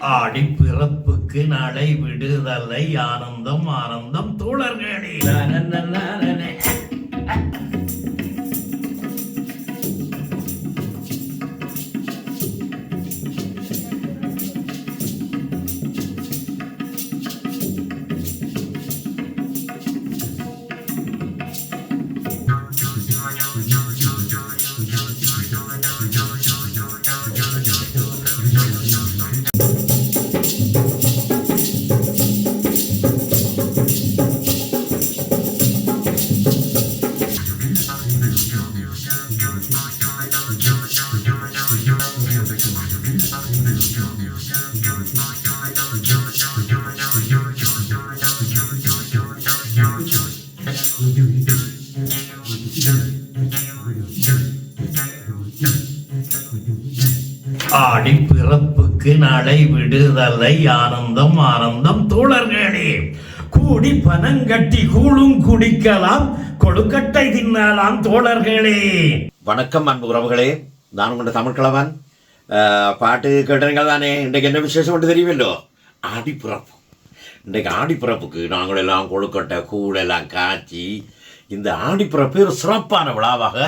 ஆடி பிறப்புக்கு நடை விடுதலை ஆனந்தம் ஆனந்தம் தோழர்களே. ஆடி பிறப்புக்கு நடை விடுதலை ஆனந்தம் ஆனந்தம். தோழர்களே கூடி பனங்கட்டி கூழும் குடிக்கலாம் கொழுக்கட்டை தின்னலாம் தோழர்களே. வணக்கம் அன்பு உறவுகளே. நான் உங்களோட தமிழ் கிழவன் பாட்டு கேட்டீங்க தானே இன்றைக்கு என்ன விசேஷம் ஒன்று தெரியுமல்லோ ஆடிப்பிறப்பு இன்றைக்கு ஆடிப்பிறப்புக்கு நாங்கள் எல்லாம் கொழுக்கட்டை கூழெல்லாம் காய்ச்சி இந்த ஆடிப்பிறப்பு ஒரு சிறப்பான விழாவாக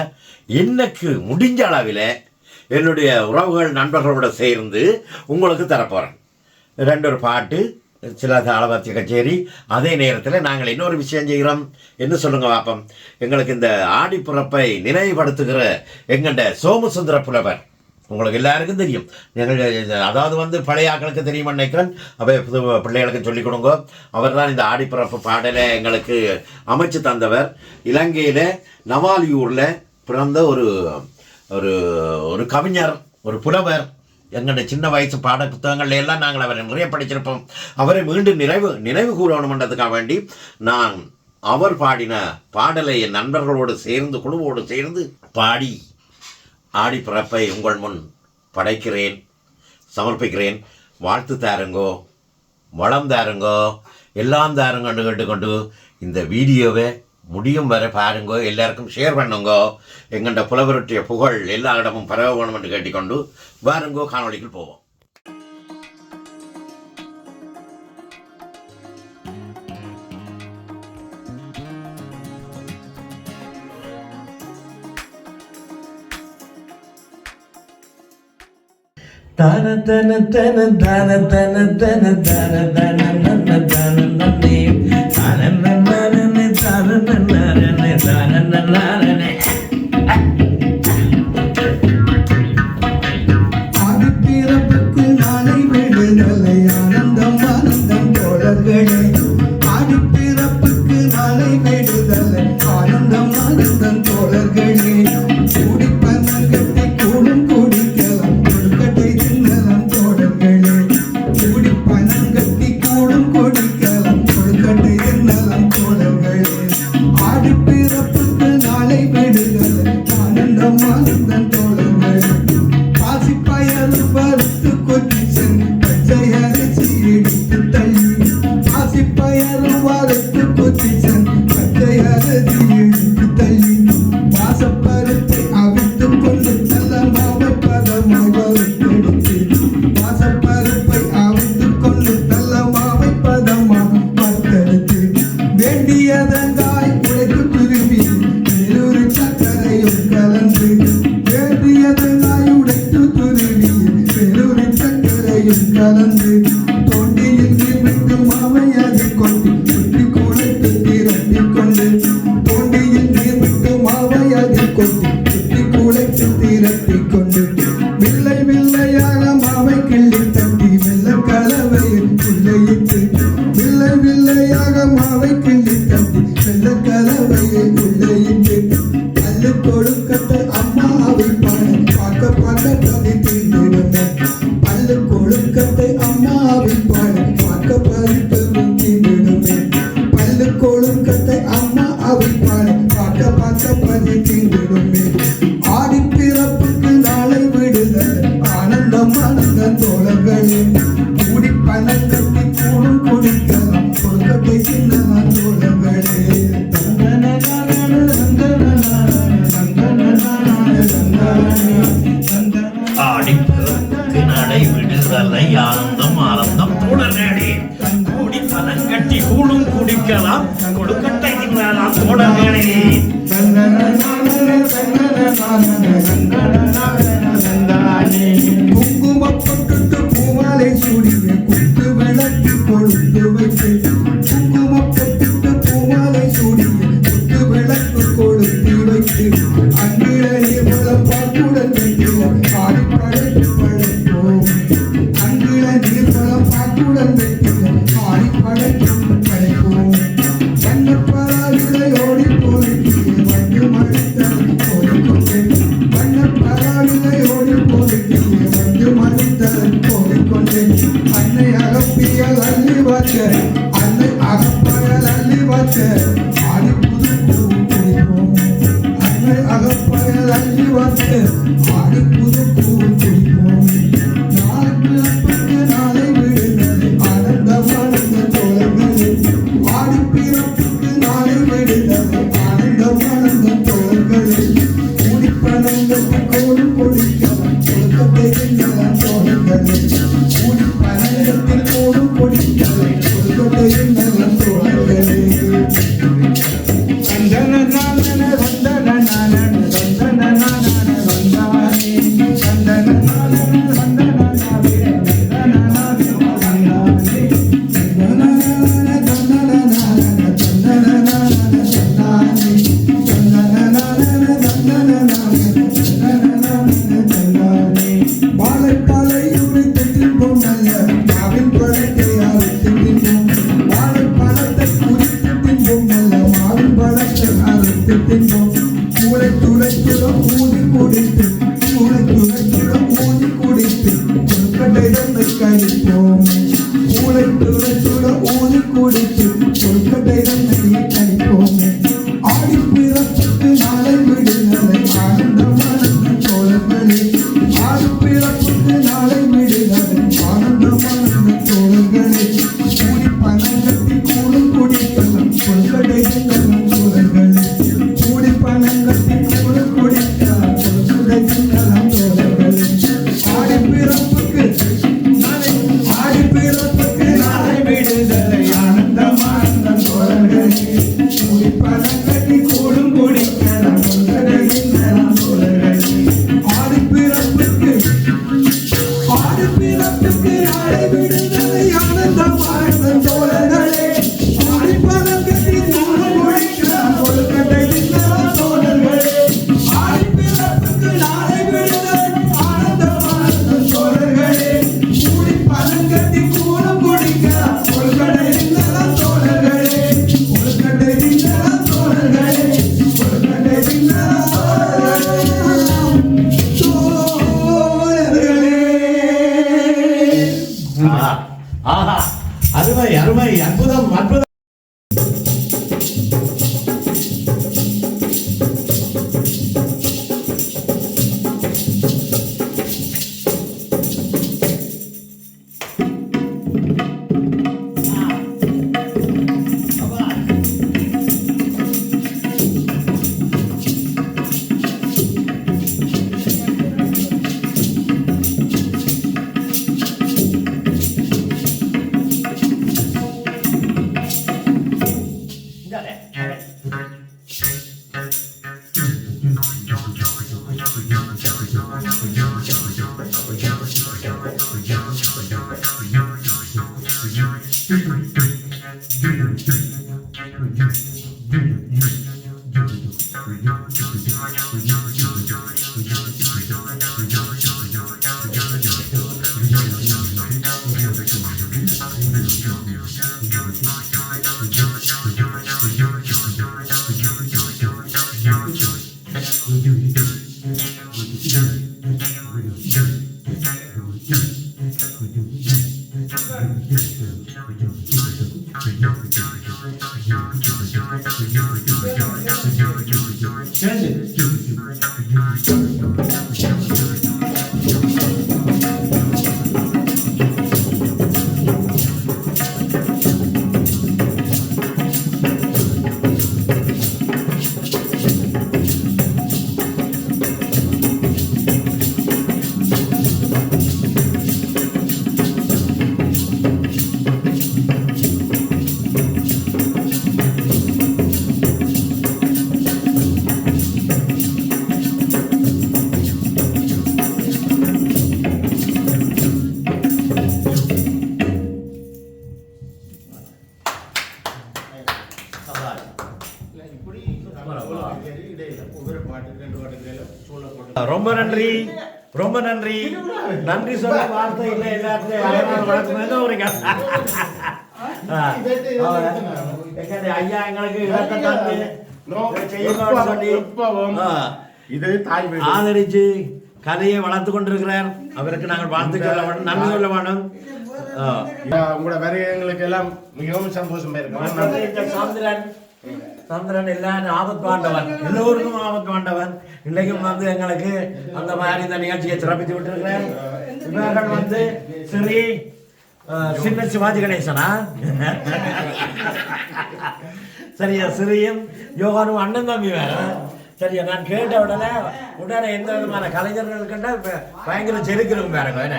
எனக்கு முடிஞ்ச அளவில் என்னுடைய உறவுகள் நண்பர்களோட சேர்ந்து உங்களுக்கு தரப்போகிறேன் ரெண்டு ஒரு பாட்டு சில தாளவாத்திய கச்சேரி அதே நேரத்தில் நாங்கள் இன்னொரு விஷயம் செய்கிறோம் என்ன சொல்லுங்க பார்ப்போம் எங்களுக்கு இந்த ஆடிப்புறப்பை நினைவுபடுத்துகிற எங்கள்ட சோமசுந்தர புலவர் உங்களுக்கு எல்லாருக்கும் தெரியும். எங்கள் அதாவது வந்து பழைய ஆட்களுக்கு தெரியும் நினைக்கிறேன். அவை புது பிள்ளைகளுக்கு சொல்லிக் கொடுங்க. அவர் தான் இந்த ஆடிப்பிறப்பு பாடலை எங்களுக்கு அமைச்சு தந்தவர். இலங்கையில் நவாலியூரில் பிறந்த ஒரு ஒரு ஒரு கவிஞர் ஒரு புலவர். எங்களுடைய சின்ன வயசு பாட புத்தகங்கள்ல எல்லாம் நாங்கள் அவரை நிறைய படிச்சிருப்போம். அவரை மீண்டும் நினைவு நினைவு கூறணுமன்றதுக்காக வேண்டி நான் அவர் பாடின பாடலை என் நண்பர்களோடு சேர்ந்து குழுவோடு சேர்ந்து பாடி ஆடி பிறப்பை உங்கள் முன் படைக்கிறேன் சமர்ப்பிக்கிறேன். வாழ்த்து தாருங்கோ வளம் தாருங்கோ எல்லாம் தாருங்கன்னு கேட்டுக்கொண்டு இந்த வீடியோவை முடியும் வரை பாருங்கோ எல்லாருக்கும் ஷேர் பண்ணுங்கோ. எங்கள்ட புலவருடைய புகழ் எல்லா இடமும் பரவ வேணும் என்று கேட்டுக்கொண்டு வாருங்கோ காணொளிக்குள் போவோம். தன தன தன தன தன தன தன தன நன தன நன்னே தன நன்னே தன நன்னே தன நன்னே ஆடிப்பிறப்புக்கு நாளை விடுதலை ஆனந்தம் ஆனந்தம் தோழர்களே ஆடிப்பிறப்புக்கு நாளை விடுதலை ஆனந்தம் ஆனந்தம் தோழர்களே കണ്ണവയെ ഉള്ളയിട്ടിട്ടു நடை விடுதலை ஆனந்தம் ஆனந்தம் தோழர்களே கூடி பதம் கட்டி கூடும் குடிக்கலாம். கொடுக்கட்டை தின்னாலாம் தோழர்களே குங்குமப்பட்டு பூமாலை சுடிய குத்து விளக்கு கொழுந்து வைத்து think they Yeah. ரொம்ப நன்றி. நன்றி சொல்ல வார்த்தை இல்லை எல்லாத்தையும் ஒரு ஐயா எங்களுக்கு இடத்தை தந்து இது தாய் ஆதரிச்சு கதையை வளர்த்து கொண்டிருக்கிறார். அவருக்கு நாங்கள் வாழ்த்து சொல்ல வேண்டும். நன்றி சொல்ல வேண்டும். உங்களோட வருகைகளுக்கு எல்லாம் மிகவும் சந்தோஷமா இருக்கும் சந்திரன் சந்திரன் எல்லாம் ஆபத் பாண்டவன் எல்லோருக்கும் ஆபத் பாண்டவன் இன்றைக்கும் வந்து எங்களுக்கு அந்த மாதிரி இந்த நிகழ்ச்சியை சிறப்பித்து விட்டுருக்கிறேன். இவர்கள் வந்து ஸ்ரீ சின்ன சிவாஜி கணேசனா? சரியா சிறியும் யோகானும் அண்ணன் தம்பி வேற. சரியா நான் கேட்ட உடனே உடனே எந்த விதமான கலைஞர்கள் பயங்கர செருக்கிறவங்க வேற என்ன?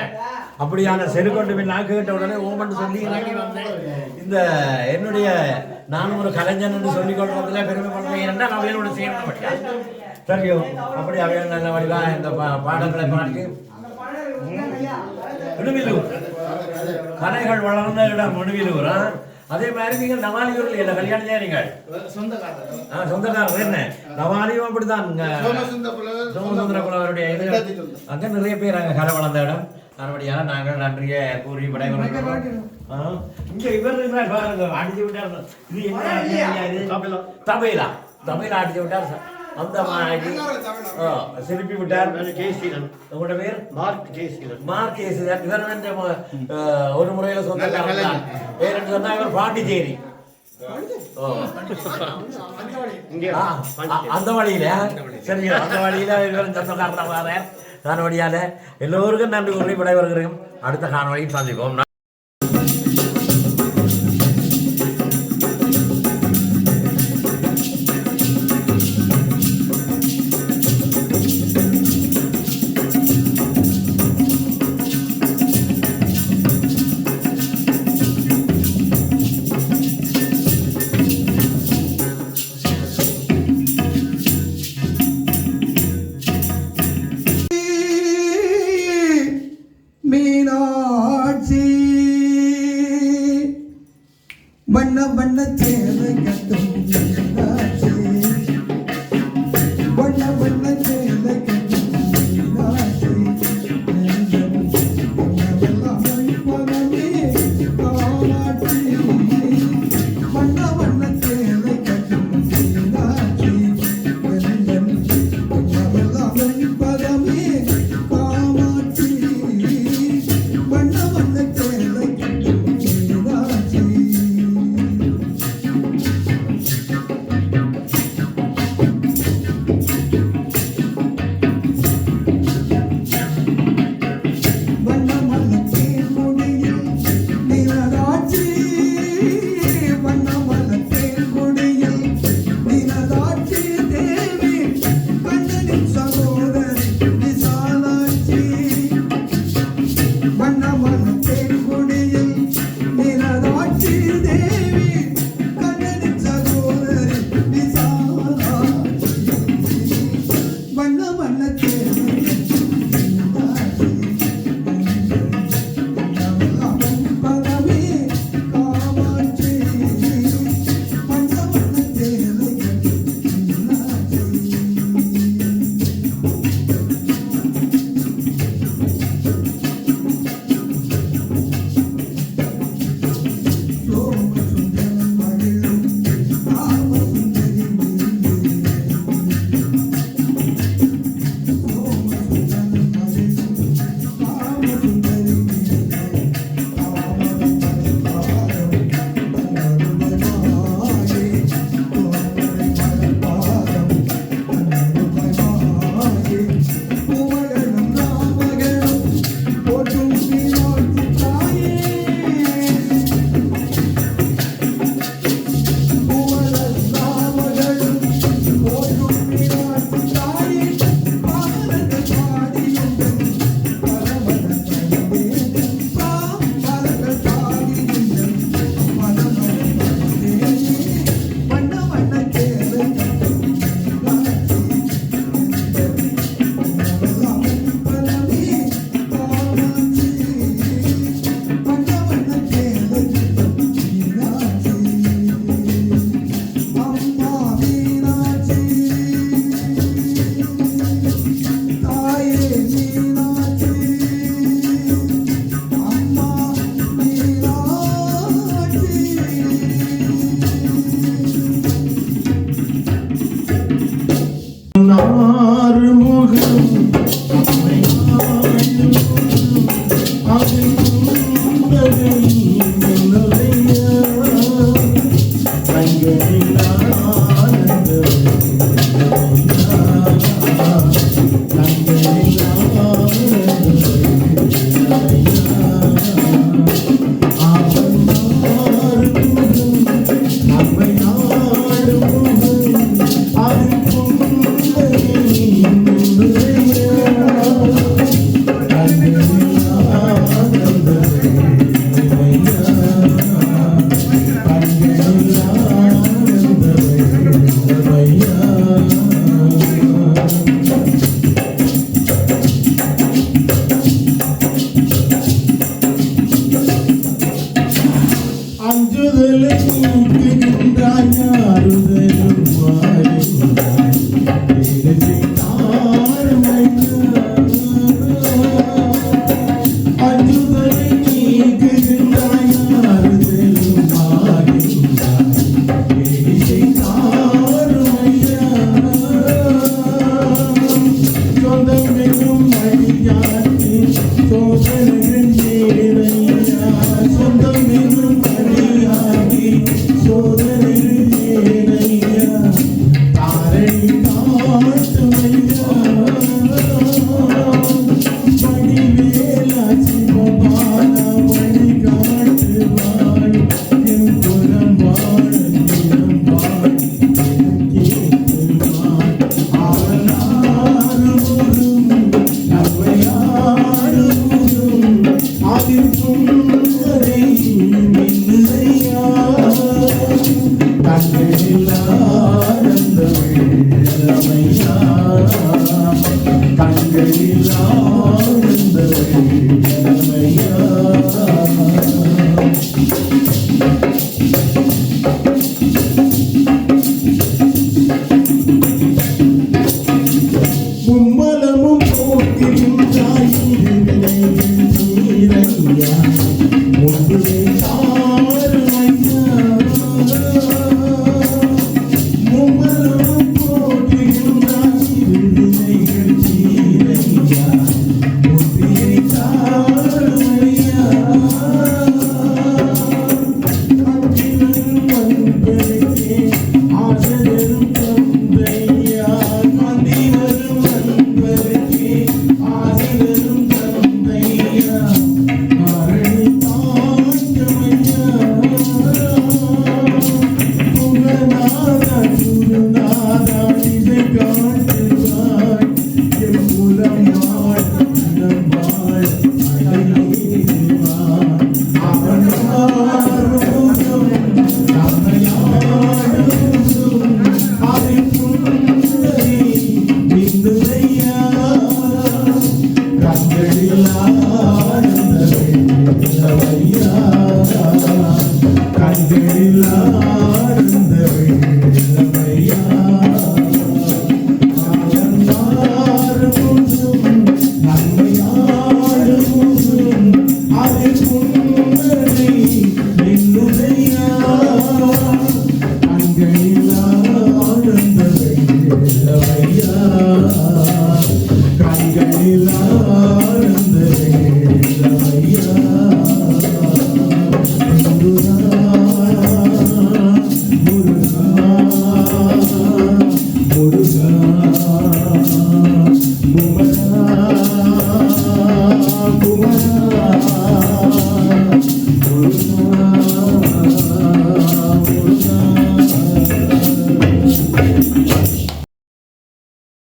அப்படியான செருக்கொண்டு போய் நான் கேட்ட உடனே ஓமன் சொல்லி இறங்கி இந்த என்னுடைய நான் ஒரு கலைஞன் என்று சொல்லிக் கொள்வதில் பெருமை பண்ணுறேன் நான் அவையோட செய்யணும் அப்படியா சரியோ அப்படி அவையில் நல்ல இந்த பாடங்களை பாடி நுணுவிலூர் கலைகள் வளர்ந்த இடம் நுணுவிலூர் ஆ? அதே மாதிரி நீங்கள் நவாலியூர்ல இல்லை கல்யாணம் செய்றீங்க ஆ, சொந்தக்காரர் என்ன? நவாலியும் அப்படிதான் சோமசுந்தர புலவருடைய இது. அங்க நிறைய பேர் அங்க கலை வளர்ந்த இடம். மறுபடியாக நாங்கள் நன்றிய கூறி விடைபெறுகிறோம். இங்க இவர் பாருங்க அடிச்சு விட்டார் இது என்ன தபைலா தபைலா அடிச்சு விட்டார் சார். அந்த சிலுப்பி விட்டார் உங்களோட பேர் மார்க் கேசுதான் இவர் வந்து ஒரு முறையில தான் பேர் சொன்னா இவர் பாண்டிச்சேரி அந்த வழியில சரி அந்த வழியில இவர் சொந்தக்காரர் வர வழியால எல்லோருக்கும் நன்றி கூறி விடைபெறுகிறோம் அடுத்த காணொலியில் சந்திப்போம்